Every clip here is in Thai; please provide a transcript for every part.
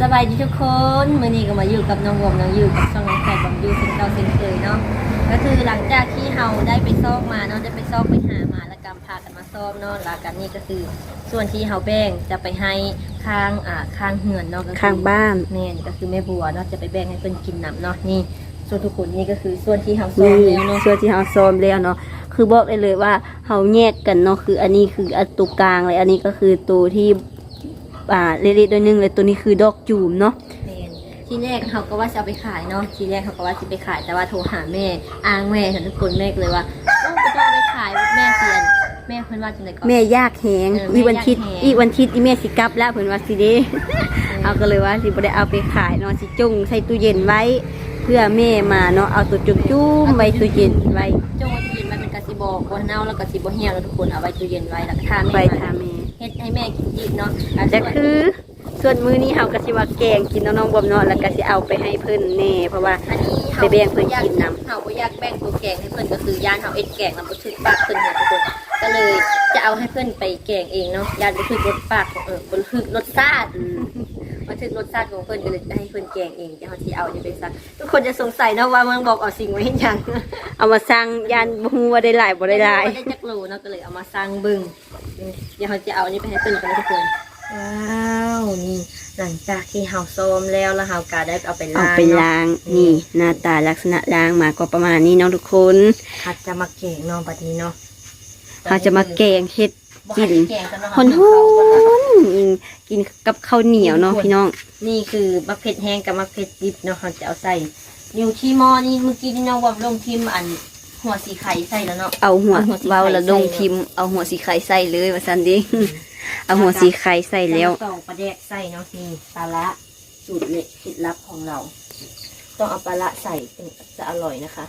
สบายดีทุกคนมื่อนี้ก็มาอยู่กับน้องวงน้องอยู่กับช่องน้องแขกบอมยูเซนเก่าเซนเคยเนาะก็คือหลังจากที่เราได้ไปซอกมาเนาะได้ไปซอกไปหามาแล้วกำพากันมาซอกเนาะแล้วกันนี่ก็คือ ส่วนที่เราแบ่งจะไปให้ข้างอ่าข้างเหือนเนาะก็คือข้างบ้านแม่นก็คือแม่บัวเนาะจะไปแบ่งให้เพิ่นกินน้ำเนาะนี่ ส่วนทุกคนนี่ก็คือส่วนที่เราซอกนี่แล้วเนาะส่วนที่เราซ้อมแล้วเนาะคือบอกได้เลยว่าเราแยกกันเนาะคืออันนี้คืออันตัวกลางเลยอันนี้ก็คือตัวที่ อ่าเล็กๆตัวหนึงเลยตัวนี้คือดอกจูมเนาะแม่นทีแรกเขาก็ว่าจะเอาไปขายเนาะทีแรกเขาก็ว่าจะไปขายแต่ว่าโทรหาแม่อ้างแม่ฉันทุกคนแม่ก็เลยว่าโอ้ก็จะเอาไปขายแม่เสียนแม่เพิ่นว่าจังไดก่อน แม่ยากแหงเออแม่อีวันทิศยากแหง อีวันทิศอีแม่สิกลับแล้วเพิ่นว่าสิเด้เอาก็เลยว่าสิบ่ได้เอาไปขายเนาะสิจุ่งใส่ตู้เย็นไว้ เพื่อแม่มาเนาะเอาตัวจุ่มจุ่มๆไว้ตู้เย็นไว้ จงไว้ตู้เย็นไว้เป็นกะสิบอกบ่เน่าแล้วกะสิบ่เหี่ยวแล้วทุกคนเอาไว้ตู้เย็นไว้แล้วก็ทาไปแม่ทาแม่เฮ็ดให้แม่กินอีกเนาะจะคือส่วนมื้อนี้เฮาก็สิว่าแกงกินเนาะน้องบอมเนาะแล้วก็สิเอาไปให้เพิ่นแน่เพราะว่าอันนี้ไปแบ่งเพิ่นกินนำเฮาบ่อยากแบ่งตัวแกงให้เพิ่นก็คือย่านเฮาเอ็ดแกงแล้วบ่ถึกปากเพิ่นนะทุกคนก็เลยจะเอาให้เพิ่นไปแกงเองเนาะย่านบ่ถึกรสปากของเออบ่ถึกรสชาติ มาถึงรสชาติของเพิ่นก็เลยจะให้เพิ่นแกงเองเดี๋ยวเขาที่เอาจะไปซักทุกคนจะสงสัยนะว่ามันบอกเอาสิ่งไว้เห็นยังเอามาสร้างยานบ่ฮู้ว่าได้หลายบ่ได้หลายได้จักโลเนาะก็เลยเอามาสร้างเบึงเดี๋ยวเขาจะเอาอันนี้ไปให้เพิ่นกันนะทุกคนว้าวนี่หลังจากที่เฮาซ้อมแล้วแล้วเฮาก็ได้เอาไปเอาล้างไปเนาะล้างนี่ หน้าตาลักษณะล้างมาก็ประมาณนี้เน้องทุกคนเขาจะมาแกงเนาะบัดนี้เนาะเขาจะมาแกงเฮ็ดบ่ให้แกงกันเนาะหอนหนกินกับข้าวเหนียวเนาะพี่น้อง นี่คือมะเผ็ดแห้งกับมะเผ็ดดิบเนาะเขาจะเอาใส่อยู่ที่หม้อนี่เมื่อกี้ที่น้องว่าลงทิมอันหัวสีไข่ใส่แล้วเนาะ เอาหัวเอาหัวสีไข่เว้าละดงใส่เนอะทิมเอาหัวสีไข่ใส่เลยว่าซั่นเดิเอาหัวสีไข่ใส่แล้วจะมาตองปลาแดกใส่เนาะนี่ปลาละสูตรเล็ดเคล็ดลับของเรา ต้องเอาปลาละใส่ถึงจะอร่อยนะคะ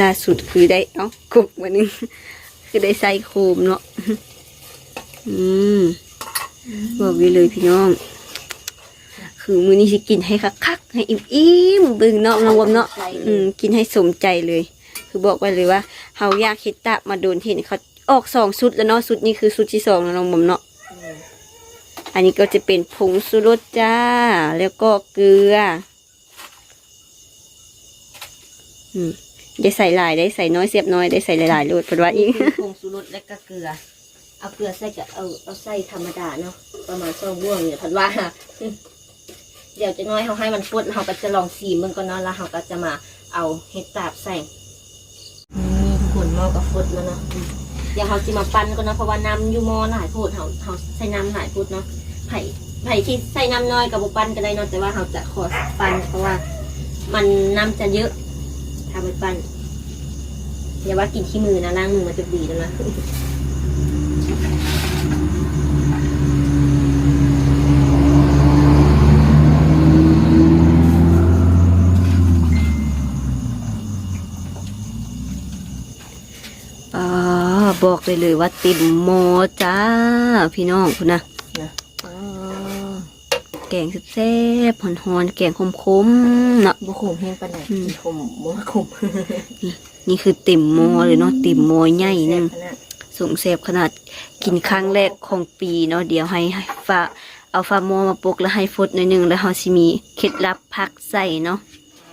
ล่าสุดคือได้เอ้ากบมานึงคือได้ใส่โคมเนาะอืมบอกไว้เลยพี่น้อง คือมื้อนี้สิกินให้คักๆให้อิ่มๆเบิ่งเนาะน้องวอมเนาะอืมกินให้สมใจเลย คือบอกไว้เลยว่าเฮาอยากเฮ็ดตะมาโดนเห็นเขาออกสองสุดแล้วเนาะสุดนี้คือสุดที่สองแล้วน้องบอมเนาะอันนี้ก็จะเป็นผงสุรสจ้า แล้วก็เกลือ อืม ได้ใส่หลายได้ใส่น้อยเสียบน้อยได้ใส่หลายๆโลดเพราะว่าอีกคือผงชูรสและก็เกลือ เอาเกลือใส่กับเอาเอาใส่ธรรมดาเนาะประมาณสองบ้วงเนี่ยพัดว่าเดี๋ยวจะน้อยเขาให้มันฟดเราก็จะลองสีมันก่อนเนาะแล้วเราก็จะมาเอาเห็ดตาบใส่นี่ทุกคนหม้อก็ฟดแล้วเนาะเดี๋ยวเขาจะมาปั้นก่อนเนาะเพราะว่าน้ำยูมอหลายโพดเขาเขาใส่น้ำหลายโพดเนาะไผ่ไผ่ที่ใส่น้ำน้อยกับบุปั้นก็ได้เนาะแต่ว่าเขาจะขอปั้นเพราะว่า มันน้ำจะเยอะ ทำไปปั้นอย่าว่ากินขี้มือนะล้างมือมันจะดีแล้วนะบอกเลยเลยว่าติ่มโมจ้า พี่น้องคุณนะ กงแซ่บๆหอนๆแกงคมๆเนาะบุขมแห้งปานไหนอืมขมบุขมนี่คือติ่มโมเลยเนาะติ่มโมใหญ่หนึงขนาดสูงเสพขนาดกินครั้งแรกของปีเนาะเดี๋ยวให้ให้ฟ้าเอาฟ้าหม้อมาปลุกแล้วให้ฟดหน่อยหนึงแล้วเฮาสิมีเคล็ดลับพักใส่เนาะ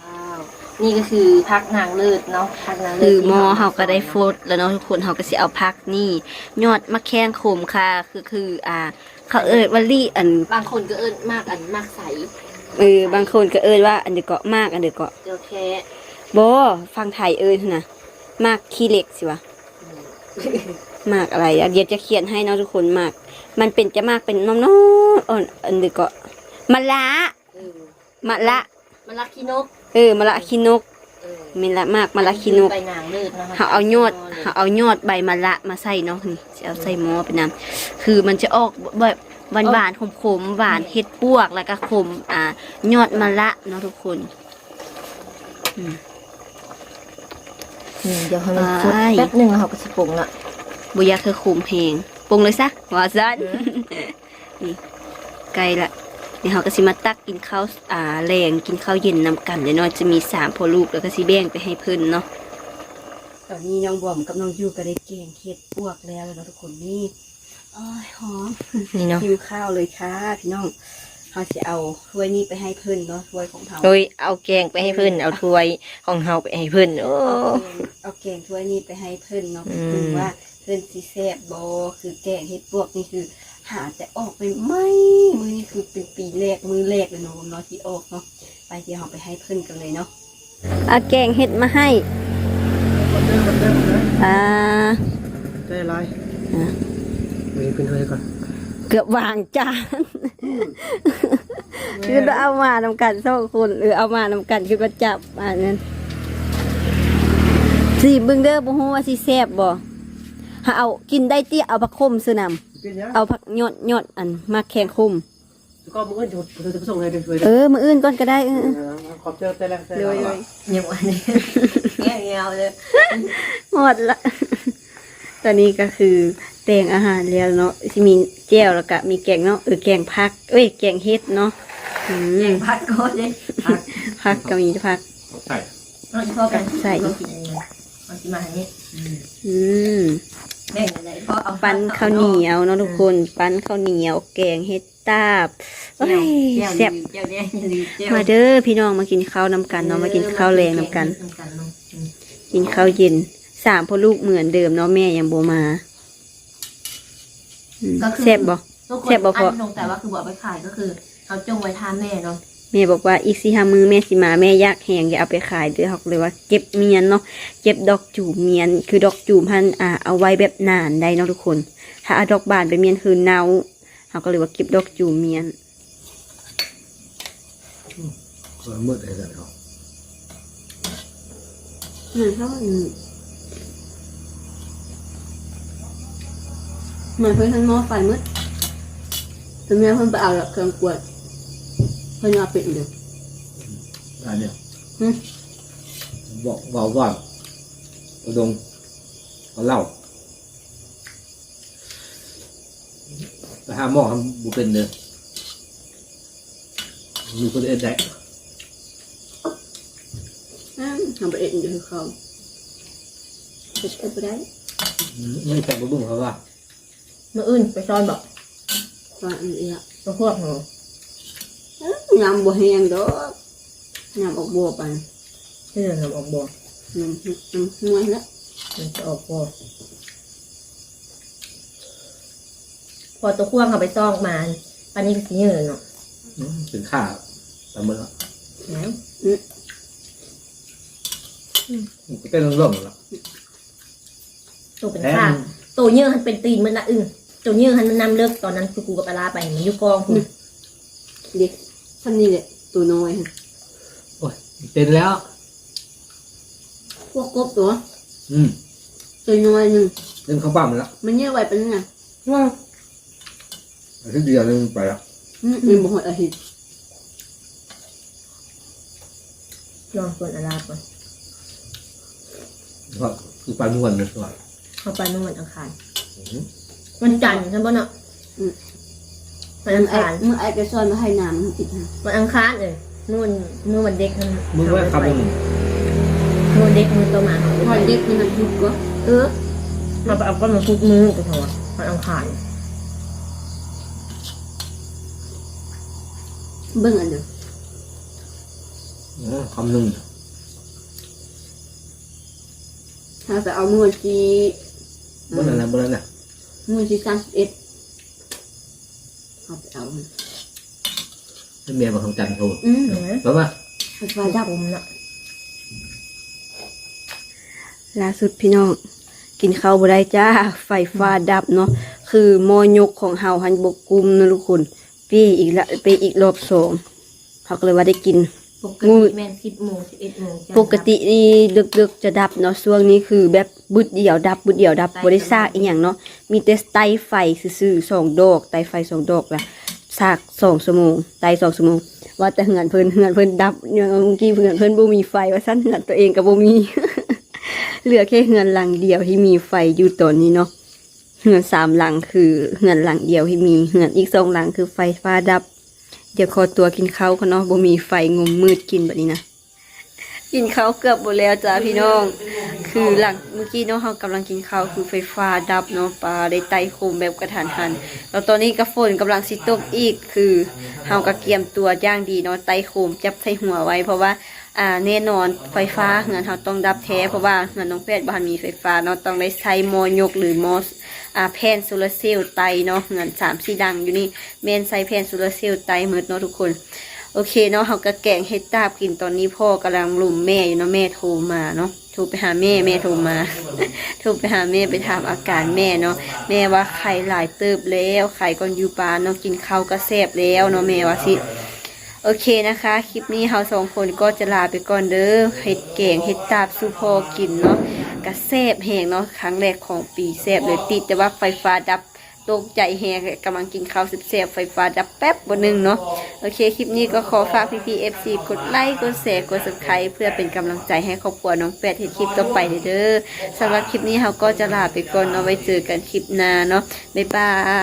ว้าวนี่ก็คือพักนางเลิศเนาะพักนางเลิศคือหม้อที่เฮาก็ได้ฟดแล้วเนาะทุกคนเฮาก็สิเอาพักนี่ยอดมะแข้งขมค่ะคือคืออ่า เขาเอิ้นว่าลี่อัน บางคนก็เอิ้นมากอันมากใสเออบางคนก็เอิ้นว่าอันเดยวเกาะมากอันเดยวเกาะเจียวแค่บ่ฟังไทยเอิ้นนะมากขี้เหล็กสิวะมากอะไรอะเดี๋ยวจะเขียนให้เนาะทุกคนมาก มันเป็นจะมากเป็นน้องๆอ่อนอันเดยวเกาะมะละเออมะละ มันรักขี้นกเออมะละขี้นกเออมีละมากมะละขี้นกใบนางเลิศเนาะเขาเอายอดเขาเอายอดใบมะละมาใส่เนาะนี่จะเอาใส่หม้อไปน้ำคือมันจะออกแบบ หวานหวานขมขมๆหวานเห็ดปวกแล้วก็ขมอ่ายอดมะละเนาะทุกคนนี่เดี๋ยวให้มันไปฟดแป๊บหนึงแล้วเขาก็สิปรุงละบุยาคือขมเพลงปรุงเลยซะว่าซันนี่ไกลละเดี๋ยวเขาก็สิมาตักกินข้าวอ่าแรงกินข้าวเย็นนำกันเดี๋ยวน้อยจะมีสามพ่อลูกแล้วก็สิแบ่งไปให้เพิ่นเนาะตอนนี้น้องบอมกับน้องยูก็ได้แกงเห็ดปวกแล้วแล้วทุกคนนี่ โอ้ยหอมนี่เนาะหิวข้าวเลยค่ะพี่น้องเราจะเอาถ้วยนี้ไปให้เพื่อนเนาะถ้วยของเขาโดยเอาแกงไปให้เพิ่นเอาถ้วยของเฮาไปให้เพิ่นโอ้เอาแกงถ้วยนี้ไปให้เพื่อนเนาะอืมคือว่าเพื่อนสีแซ่บบอคือแกงเฮ็ดพวกนี่คือหาแต่ออกไปไม่มือนี่คือเป็นปีแรกมือแรกเลยเนาะเนาะที่ออกเนาะไปเดี๋ยวเราไปให้เพื่อนกันเลยเนาะเอาแกงเฮ็ดมาให้อ่าได้ไร อะมีเป็นถ้วยก่อนเกือบวางจานคือเอามานำกันสองคนหรือเอามานำกันคือว่าจับอันนั้นสิเบิ่งเด้อบ่ฮู้ว่าสิแซ่บบ่หาเอากินได้เตี้ยเอาผักคมซื้อนำเป็นยังเอาผักยอดยอดอันมาแข่งคมก็มึงก็จะจะส่งให้เป็นถ้วยเออมื้ออื่นก่อนก็ได้เออขอบเจอแต่แรกแต่เลยเลยเงียบวันนี้เงียบเงียบเลยหมดละตอนนี้ก็คือ แต่งอาหารแล้วเนาะสิมีแจ่วแล้วก็มีแกงเนาะเออแกงผักเอ้ยแกงเฮ็ดเนาะอืมแกงผัดก็ได้ผัดผักก็มีผักใส่เอาเฉพาะกันใส่เอากินอันนี้เอากินมาอันนี้อืมแบ่งกันเลยเพราะเอาปั้นข้าวเหนียวเนาะทุกคนปั้นข้าวเหนียวแกงเฮ็ดตาบโอ้ยแซ่แซ่บบเจ้าเนี่ยอย่าลืมเจ้ามาเด้อพี่น้องมากินข้าวนำกันเนาะมากินข้าวแรงนำกันนำกันเนาะอืมกินข้าวเย็นสามพ่อลูกเหมือนเดิมเนาะแม่ยังบ่มา อืมแซ่บบ่ทุกคนแซ่บบ่พอ อันลงแต่ว่าคือบอกไปขายก็คือ เขาจงไว้ทานแม่เนาะแม่บอกว่าอีกสี่ห้ามือแม่สิมาแม่อยากแหงอย่าเอาไปขายเด้อเขาก็เลยว่าเก็บเมียนเนาะเก็บดอกจูบเมียน คือดอกจูบพันอ่าเอาไว้แบบนานได้เนาะทุกคน ถ้าเอาดอกบานไปเมียนคือเนาเขาก็เลยว่าเก็บดอกจูบเมียน ส่วนมืดอะไรกันเขาเหมือนเขา เหมือนเพื่อนท่านหมอไฟมืดแต่แม่เพิ่นไปเอาเครื่องกวดเพิ่นเอาเป็ดเดียวอันเนี้ยอืมบอกบอกว่าระดงเขาเล่าไปหาหมอทำบุเป็นเด้อมีคนเอ็นได้อืมทำเป็ดเดียวคือเขาเป็ดเอ็ดไปได้ยังแข่งบุ้งเขาว่า มื่ออื่นไปซ่อนบอกตอนนี้อะตัวพวกหนูยำบัวแห้งดอกยำออกบัวไปที่เดินออกบ่อน้ำน้ำนวลแล้วมันจะออกบ่อพอตัวพ่วงเขาไปซอกมาปันนี้ก็สีเงินเนาะอืมเป็นข้าตามมือแล้วแล้วก็เป็นเรื่องๆแล้วตัวเป็นข้างตัวเยื่อมันเป็นตีนมันละอึ้ง ตัวเยื่อมันนำเลิกตอนนั้นคือกูกับปลาร้าไปมันอยู่กองคุณเด็กท่านนี่แหละตัวน้อย โอ้ยเป็นแล้ว พวกกบตัว อืมตัวน้อยหนึ่งเล่นข้าวปั้มแล้วมันเยอะไว้เป็นไงว่าอาทิตย์เดียวนึงไปแล้วมันบ่หดอาทิตย์ลองส่วนอาราก่อนก็คือปลาม่วนเลยก่อนเข้าไปเมื่อวันอังคารอืม วันจันทร์ใช่ปะเนาะวันอังคารเมื่อไอ้กระซอนมาให้น้ำมันติดฮะวันอังคารเลยนู่นเมื่อวันเด็กมันมึงว่าคำมึงนู่นเด็กมือโตมาเขาพอเด็กนี่มันทุกข์ก็เออเราไปเอาก้อนมาทุกมือกันเถอะวันอังคารเบิ่งอันเดียวอืมคำหนึ่งถ้าไปเอามือที่บนนั้นนะบนนั้นนะ มือที่สามสิบเอ็ดเอาไปเอาให้เมียมาทำจันทร์โทรอืมเห็นไหมแล้วว่าไฟฟ้าดับผมน่ะล่าสุดพี่น้อง กินข้าวบ่ได้จ้า ไฟฟ้าดับเนาะคือโมยกของเฮาหันบกกุมนะทุกคนเปีอีกละไปอีกรอบสองเขาก็เลยว่าได้กิน ปกติแม่นสิบโมงสิบเอ็ดโมงปกตินี่ดึกๆจะดับเนาะช่วงนี้คือแบบบุดเดียวดับบุดเดียวดับบริซากอีหยังเนาะมีแต่ไตไฟซื่อๆสองดอกไตไฟสองดอกละซากสองชั่วโมงไตสองชั่วโมงว่าแต่เหือนเพิ่นเหือนเพิ่นดับเนี่ยเมื่อกี้เหือนเพิ่นบ่มีไฟว่าซั่นเหือนตัวเองก็บ่มีเหลือแค่เหือนหลังเดียวที่มีไฟอยู่ตอนนี้เนาะเหือนสามหลังคือเหือนหลังเดียวที่มีเหือนอีกสองหลังคือไฟฟ้าดับ เดี๋ยวขอตัวกินข้าวก่อนเนาะบ่มีไฟงมมืดกินแบบนี้นะกินข้าวเกือบหมดแล้วจ้าพี่น้อง คือหลังเมื่อกี้เนาะเรากำลังกินข้าวคือไฟฟ้าดับเนาะปลาได้ไตโคมแบบกระทันหันแล้วตอนนี้ก็ฝนกำลังสิตกอีกคือเฮาก็เกียมตัวย่างดีเนาะไตโคมจับใส่หัวไว้ เพราะว่าอ่าแน่นอนไฟฟ้าเงินเราต้องดับแท้เพราะว่าเงินน้องแพทย์บ้านมีไฟฟ้าเนาะต้องได้ใช้มอยกหรือมอส อ่าแผ่นโซลาเซลล์ไตเนาะเงินสามสีดังอยู่นี่เมนใส่แผ่นโซลาเซลล์ไตหมดเนาะทุกคน โอเคเนาะเขาก็แกงเฮ็ดตาบกินตอนนี้พ่อกำลังลุมแม่อยู่เนาะแม่โทรมาเนาะโทรไปหาแม่แม่โทรมาโทรไปหาแม่ไปถามอาการแม่เนาะแม่ว่าไข่หลายเติบแล้วไข่ก่อนอยู่ปานเนาะกินข้าวก็แซ่บแล้วเนาะแม่ว่าสิโอเคนะคะ คลิปนี้เราสองคนก็จะลาไปก่อนเด้อเฮ็ดแกงเฮ็ดตาบสู่พ่อกินเนาะ ก็แซ่บแหงเนาะครั้งแรกของปีแซ่บเลยติดแต่ว่าไฟฟ้าดับตกใจแฮงกำลังกินข้าวเสียบๆไฟฟ้าดับแป๊บบนหนึ่งเนาะโอเคคลิปนี้ก็ขอฝากพี่พีเอฟซีกดไลค์กดแชร์กด subscribe เพื่อเป็นกำลังใจให้ครอบครัวน้องแปดเห็นคลิปต่อไปเด้อสำหรับคลิปนี้เราก็จะลาไปก่อนเนาะไว้เจอกันคลิปหน้าเนาะบ๊ายบาย